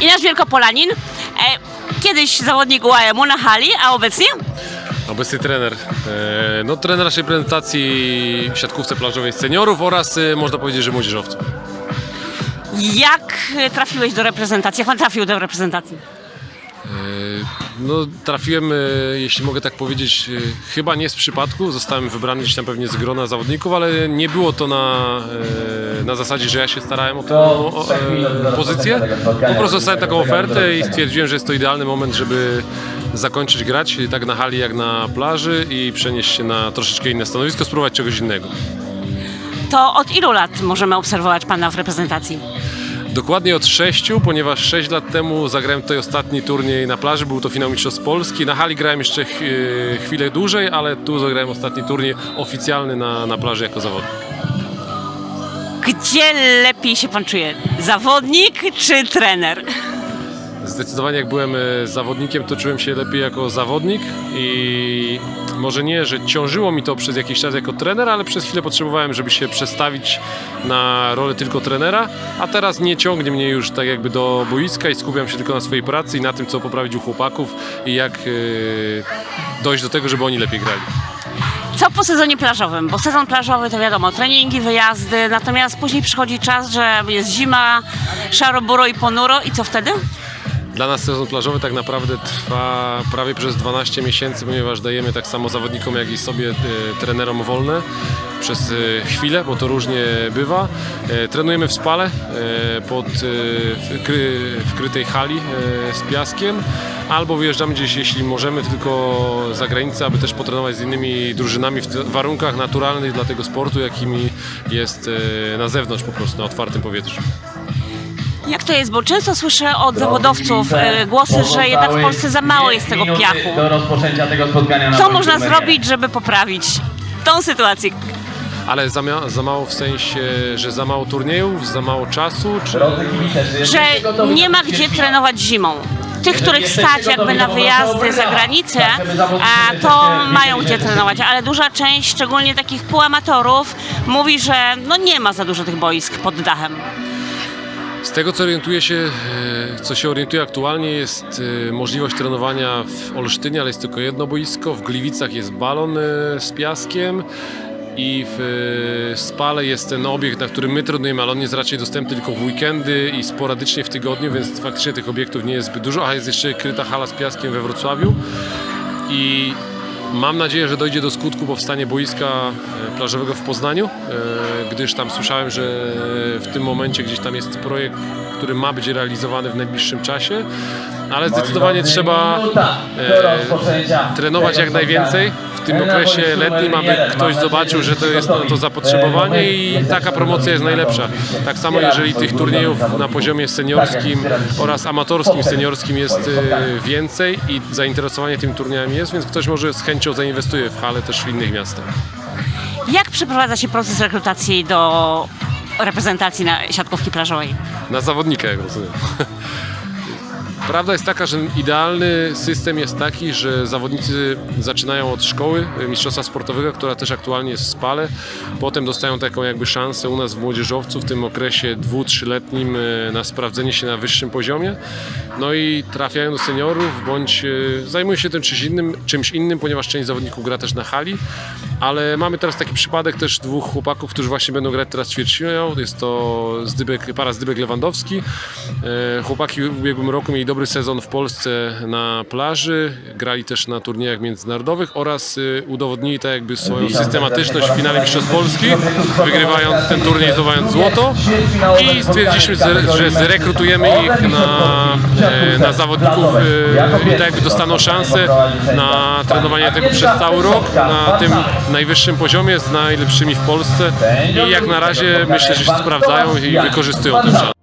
i nasz Wielkopolanin. E, kiedyś zawodnik UAM-u na hali, a obecnie? Obecny trener. E, No, trener naszej prezentacji w siatkówce plażowej seniorów oraz e, można powiedzieć, że młodzieżowców. Jak e, trafiłeś do reprezentacji? Jak pan trafił do reprezentacji? No, trafiłem, e, jeśli mogę tak powiedzieć, e, chyba nie z przypadku. Zostałem wybrany gdzieś tam pewnie z grona zawodników, ale nie było to na, e, na zasadzie, że ja się starałem o tę pozycję. Po prostu dostałem taką ofertę i stwierdziłem, że jest to idealny moment, żeby zakończyć grać tak na hali jak na plaży i przenieść się na troszeczkę inne stanowisko, spróbować czegoś innego. To od ilu lat możemy obserwować pana w reprezentacji? Dokładnie od 6, ponieważ 6 lat temu zagrałem tutaj ostatni turniej na plaży, był to finał Mistrzostw Polski. Na hali grałem jeszcze e, chwilę dłużej, ale tu zagrałem ostatni turniej oficjalny na, na plaży jako zawodnik. Gdzie lepiej się pan czuje? Zawodnik czy trener? Zdecydowanie jak byłem e, zawodnikiem, to czułem się lepiej jako zawodnik i może nie, że ciążyło mi to przez jakiś czas jako trener, ale przez chwilę potrzebowałem, żeby się przestawić na rolę tylko trenera, a teraz nie ciągnie mnie już tak jakby do boiska i skupiam się tylko na swojej pracy i na tym, co poprawić u chłopaków i jak e, dojść do tego, żeby oni lepiej grali. Co po sezonie plażowym? Bo sezon plażowy to wiadomo, treningi, wyjazdy, natomiast później przychodzi czas, że jest zima, szaro, buro i ponuro i co wtedy? Dla nas sezon plażowy tak naprawdę trwa prawie przez 12 miesięcy, ponieważ dajemy tak samo zawodnikom, jak i sobie e, trenerom wolne przez e, chwilę, bo to różnie bywa. E, trenujemy w spale pod wkrytej hali z piaskiem, albo wyjeżdżamy gdzieś, jeśli możemy, tylko za granicę, aby też potrenować z innymi drużynami w warunkach naturalnych dla tego sportu, jakimi jest na zewnątrz po prostu, na otwartym powietrzu. Jak to jest? Bo często słyszę od zawodowców e, głosy, że jednak w Polsce za mało jest tego piachu. Do rozpoczęcia tego spotkania Co można zrobić, żeby poprawić tą sytuację? Ale za, mia- za mało w sensie, że za mało turniejów, za mało czasu, czy... Że nie ma gdzie trenować zimą. Tych, których stać jakby na wyjazdy za granicę, tak, to mają gdzie trenować, ale duża część, szczególnie takich półamatorów, mówi, że no nie ma za dużo tych boisk pod dachem. Z tego co orientuję się, e, co się orientuję aktualnie jest e, możliwość trenowania w Olsztynie, ale jest tylko jedno boisko. W Gliwicach jest balon e, z piaskiem i w Spale jest ten obiekt, na którym my trenujemy, ale on jest raczej dostępny tylko w weekendy i sporadycznie w tygodniu, więc faktycznie tych obiektów nie jest zbyt dużo, a jest jeszcze kryta hala z piaskiem we Wrocławiu i Mam nadzieję, że dojdzie do skutku powstanie boiska e, plażowego w Poznaniu, e, gdyż tam słyszałem, że w tym momencie gdzieś tam jest projekt, który ma być realizowany w najbliższym czasie, ale zdecydowanie trzeba minuta do e, trenować jak najwięcej w tym okresie letnim, aby ktoś zobaczył, że to jest to zapotrzebowanie i taka promocja jest najlepsza. Tak samo jeżeli tych turniejów na poziomie seniorskim oraz amatorskim, seniorskim jest e, więcej i zainteresowanie tym turniejami jest, więc ktoś może z chęcią zainwestuje w hale też w innych miastach. Jak przeprowadza się proces rekrutacji do reprezentacji na siatkówki plażowej? Na zawodnika, jak rozumiem. Prawda jest taka, że idealny system jest taki, że zawodnicy zaczynają od szkoły e, mistrzostwa sportowego, która też aktualnie jest w Spale. Potem dostają taką jakby szansę u nas w młodzieżowcu w tym okresie dwu, trzyletnim e, na sprawdzenie się na wyższym poziomie. No i trafiają do seniorów, bądź e, zajmują się tym czymś innym, czymś innym, ponieważ część zawodników gra też na hali. Ale mamy teraz taki przypadek też dwóch chłopaków, którzy właśnie będą grać teraz ćwierćfinał. Jest to Zdybek, para Zdybek Lewandowski. E, Chłopaki w ubiegłym roku mieli dobry sezon w Polsce na plaży, grali też na turniejach międzynarodowych oraz y, udowodnili tak jakby swoją systematyczność w finale Mistrzostw Polski, wygrywając ten turniej, zdobywając złoto i stwierdziliśmy, że- zrekrutujemy ich na, e, na zawodników e, i tak jakby dostaną szansę na trenowanie tego przez cały rok na tym najwyższym poziomie z najlepszymi w Polsce i jak na razie myślę, że się sprawdzają i wykorzystują tę szansę.